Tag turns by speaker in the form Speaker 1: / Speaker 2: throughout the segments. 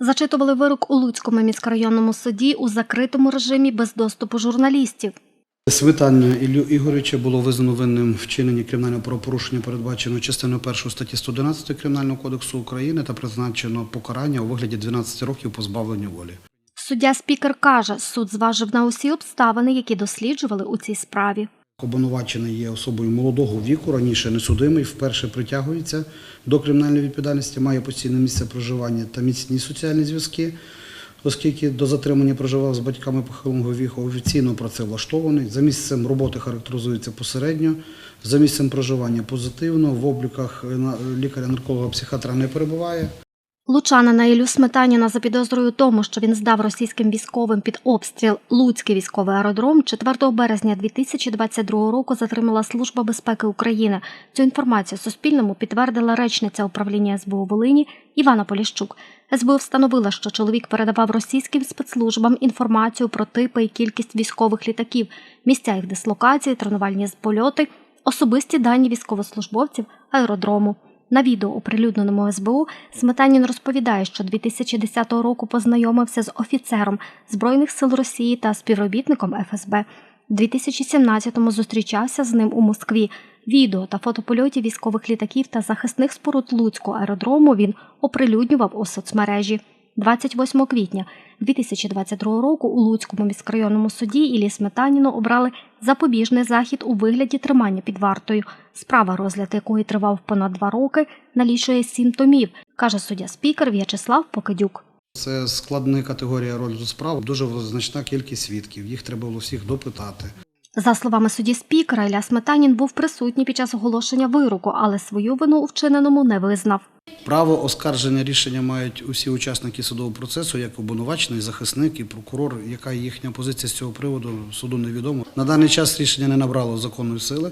Speaker 1: Зачитували вирок у Луцькому міськрайонному суді у закритому режимі без доступу журналістів.
Speaker 2: Сметання Іллю Ігоревича було визнано винним вчиненні кримінального правопорушення, передбаченого частиною 1 статті 111 Кримінального кодексу України та призначено покарання у вигляді 12 років позбавлення волі.
Speaker 1: Суддя спікер каже, суд зважив на усі обставини, які досліджували у цій справі.
Speaker 2: Обвинувачений є особою молодого віку, раніше несудимий, вперше притягується до кримінальної відповідальності, має постійне місце проживання та міцні соціальні зв'язки, оскільки до затримання проживав з батьками похилого віку, офіційно працевлаштований. За місцем роботи характеризується посередньо, за місцем проживання позитивно, в обліках е, лікаря-нарколога психіатра не перебуває.
Speaker 1: Лучанина Іллю Сметаніна за підозрою тому, що він здав російським військовим під обстріл Луцький військовий аеродром 4 березня 2022 року затримала Служба безпеки України. Цю інформацію Суспільному підтвердила речниця управління СБУ Волині Івана Поліщук. СБУ встановила, що чоловік передавав російським спецслужбам інформацію про типи і кількість військових літаків, місця їх дислокації, тренувальні польоти, особисті дані військовослужбовців аеродрому. На відео, оприлюдненому СБУ, Сметанін розповідає, що 2010 року познайомився з офіцером Збройних сил Росії та співробітником ФСБ. У 2017-му зустрічався з ним у Москві. Відео та фотопольоті військових літаків та захисних споруд Луцького аеродрому він оприлюднював у соцмережі. 28 квітня 2022 року у Луцькому міськрайонному суді Іллі Сметаніну обрали запобіжний захід у вигляді тримання під вартою. Справа, розгляд якої тривав понад два роки, налічує сім томів, каже суддя спікер В'ячеслав Покидюк.
Speaker 2: Це складна категорія розгляду справ, дуже значна кількість свідків. Їх треба було всіх допитати.
Speaker 1: За словами судді спікера, Ілля Сметанін був присутній під час оголошення вироку, але свою вину у вчиненому не визнав.
Speaker 2: Право оскарження рішення мають усі учасники судового процесу, як обвинувачений, захисник і прокурор. Яка їхня позиція з цього приводу суду невідомо. На даний час рішення не набрало законної сили.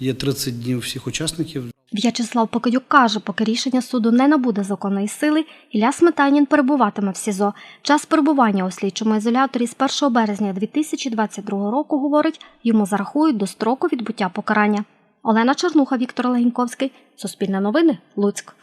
Speaker 2: Є 30 днів всіх учасників.
Speaker 1: В'ячеслав Покидюк каже, поки рішення суду не набуде законної сили, Ілля Сметанін перебуватиме в СІЗО. Час перебування у слідчому ізоляторі з 1 березня 2022 року, говорить, йому зарахують до строку відбуття покарання. Олена Чернуха, Віктор Легіньковський. Суспільне новини. Луцьк.